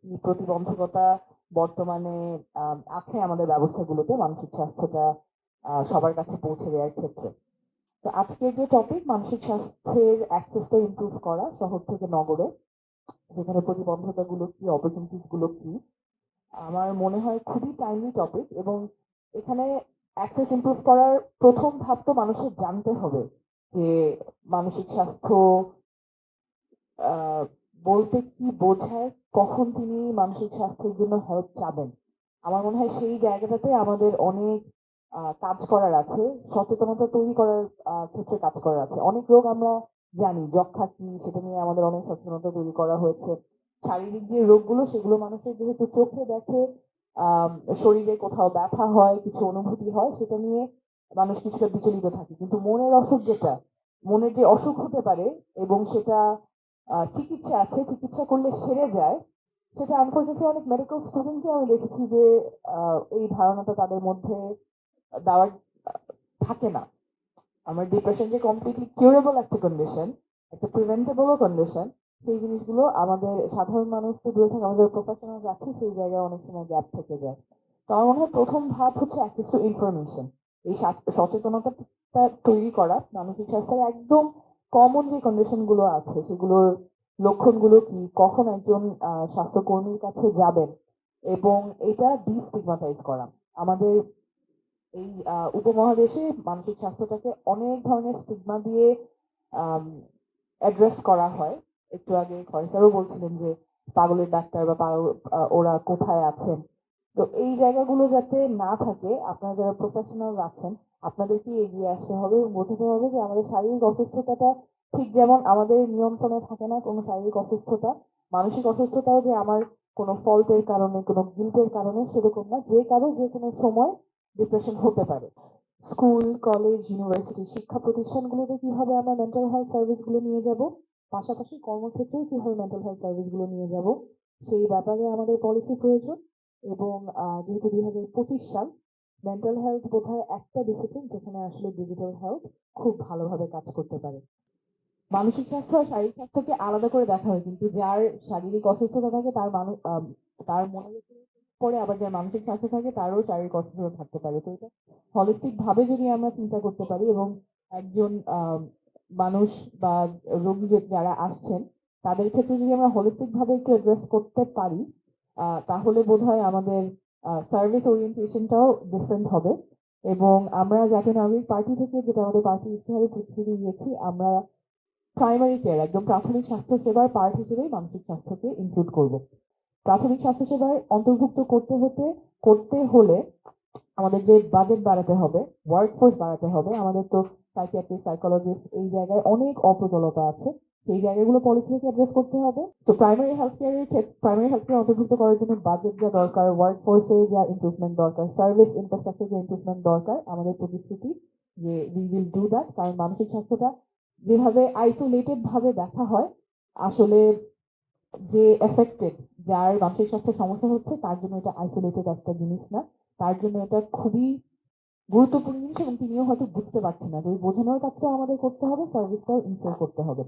কি প্রতিবন্ধকতা বর্তমানে আছে আমাদের ব্যবস্থাগুলোতে, মানসিক স্বাস্থ্যটা সবার কাছে পৌঁছে দেওয়ার ক্ষেত্রে। তো আজকের যে টপিক মানসিক স্বাস্থ্যের অ্যাক্সেসটা ইমপ্রুভ করা শহর থেকে নগরে, যেখানে প্রতিবন্ধকতাগুলো কি অপরচুনিটিসগুলো কি, আমার মনে হয় খুবই টাইমলি টপিক এবং এখানে অ্যাক্সেস ইমপ্রুভ করার প্রথম ধাপ তো মানুষের জানতে হবে যে মানসিক স্বাস্থ্য বলতে কি বোঝায়, কখন তিনি মানসিক স্বাস্থ্যের জন্য হেল্প চাবেন? আমার মনে হয় সেই জায়গাটাতে আমাদের অনেক কাজ করার আছে, সচেতনতা তৈরি করার ক্ষেত্রে কাজ করার আছে। অনেক রোগ আমরা জানি যক্ষা কি, সেটা নিয়ে আমাদের অনেক সচেতনতা তৈরি করা হয়েছে। শারীরিক যে রোগগুলো, সেগুলো মানুষের যেহেতু চোখে দেখে শরীরে কোথাও ব্যথা হয়, কিছু অনুভূতি হয়, সেটা নিয়ে মানুষ কিছুটা বিচলিত থাকে। কিন্তু মনের অসুখ যেটা, মনের যে অসুখ হতে পারে এবং সেটা চিকিৎসা আছে, চিকিৎসা করলে সেরে যায়। সেটা আনফর্চুনেটলি অনেক মেডিকেল স্টুডেন্টকে আমি দেখেছি যে এই ধারণাটা তাদের মধ্যে দেওয়ার, থাকে না। আমার ডিপ্রেশন যে কমপ্লিটলি কিউরেবল একটা কন্ডিশন একটা প্রিভেন্টেবলও কন্ডিশন সেই জিনিসগুলো আমাদের সাধারণ মানুষ তো দূরে থাকে, আমাদের প্রফেশনাল আছে সেই জায়গায় অনেক সময় গ্যাপ থেকে যায়। তো আমার মনে হয় প্রথম ধাপ হচ্ছে অ্যাক্সেস টু ইনফরমেশন এই সচেতনতাটা তৈরি করা, মানসিক স্বাস্থ্যের একদম কমন যে কন্ডিশনগুলো আছে, সেগুলোর লক্ষণগুলো কি? কখন একজন স্বাস্থ্যকর্মীর কাছে যাবেন? এবং এটা ডিস্টিগমাটাইজ করা। আমাদের এই উপমহাদেশে মানসিক স্বাস্থ্যটাকে অনেক ধরনের স্টিগমা দিয়ে অ্যাড্রেস করা হয়। একটু আগে খয়সারও বলছিলেন যে, পাগলের ডাক্তার বা ওরা কোথায় আছেন? তো এই জায়গাগুলো যাতে না থাকে, আপনারা যারা প্রফেশনাল আছেন, আপনাদেরকে এগিয়ে আসতে হবে এবং বোঝাতে হবে যে আমাদের শারীরিক অসুস্থতাটা ঠিক যেমন আমাদের নিয়ন্ত্রণে থাকে না কোনো শারীরিক অসুস্থতা, মানসিক অসুস্থতাও যে আমার কোনো ফল্টের কারণে, কোনো গিল্টের কারণে সেরকম না, যে কারও যে কোনো সময় ডিপ্রেশন হতে পারে। স্কুল কলেজ ইউনিভার্সিটি শিক্ষা প্রতিষ্ঠানগুলোতে কীভাবে আমরা মেন্টাল হেলথ সার্ভিসগুলো নিয়ে যাব? পাশাপাশি কর্মক্ষেত্রেও কীভাবে মেন্টাল হেলথ সার্ভিসগুলো নিয়ে যাব? সেই ব্যাপারে আমাদের পলিসি প্রয়োজন। এবং যেহেতু দুই হাজার পঁচিশ সাল মেন্টাল হেলথ বোধহয় একটা ডিসিপ্লিন যেখানে আসলে ডিজিটাল হেলথ খুব ভালোভাবে কাজ করতে পারে। মানসিক স্বাস্থ্য আর শারীরিক স্বাস্থ্যকে আলাদা করে দেখা হয়, কিন্তু যার শারীরিক অসুস্থতা থাকে, তার মানুষ তার মনে পরে আবার যার মানসিক স্বাস্থ্য থাকে, তারও শারীরিক অসুস্থতা থাকতে পারে। তো এটা হলিস্টিক ভাবে যদি আমরা চিন্তা করতে পারি এবং একজন মানুষ বা রোগী যারা আসছেন, তাদের ক্ষেত্রে যদি আমরা হলিস্টিক ভাবে একটু অ্যাড্রেস করতে পারি তাহলে বোধহয় আমাদের সার্ভিস ওরিয়েন্টেশনটাও ডিফারেন্ট হবে। এবং আমরা জাতীয় নাগরিক পার্টি থেকে, যেটা আমাদের পার্টি ইতিহারে পৃথিবী দিয়েছি আমরা প্রাইমারি কেয়ার একদম প্রাথমিক স্বাস্থ্য সেবার পার্ট হিসেবেই মানসিক স্বাস্থ্যকে ইনক্লুড করব। প্রাথমিক স্বাস্থ্য সেবার অন্তর্ভুক্ত করতে হতে, করতে হলে আমাদের যে বাজেট বাড়াতে হবে ওয়ার্কফোর্স বাড়াতে হবে, আমাদের তো সাইকিয়াট্রিস্ট সাইকোলজিস্ট এই জায়গায় অনেক অপ্রতুলতা আছে। সেই জায়গাগুলো পলিসি থেকে অ্যাড্রেস করতে হবে। তো প্রাইমারি হেলথ কেয়ারের প্রাইমারি হেলথ কেয়ার অন্তর্ভুক্ত করার জন্য বাজেট যা দরকার ওয়ার্ক ফোর্সে যা ইম্প্রুভমেন্ট দরকার সার্ভিস ইনফ্রাস্ট্রাকচার যে ইমপ্রুভমেন্ট দরকার, আমাদের প্রতিশ্রুতি যে উই উইল ডু দ্যাট কারণ মানসিক স্বাস্থ্যটা যেভাবে আইসোলেটেড ভাবে দেখা হয়, আসলে যে এফেক্টেড যার মানসিক স্বাস্থ্য সমস্যা হচ্ছে, তার জন্য এটা আইসোলেটেড একটা জিনিস না। তার জন্য এটা খুবই গুরুত্বপূর্ণ জিনিস এবং তিনিও হয়তো বুঝতে পারছেন না তো এই বোঝানোর কাজটা আমাদের করতে হবে সার্ভিসটাও ইনস্টল করতে হবে।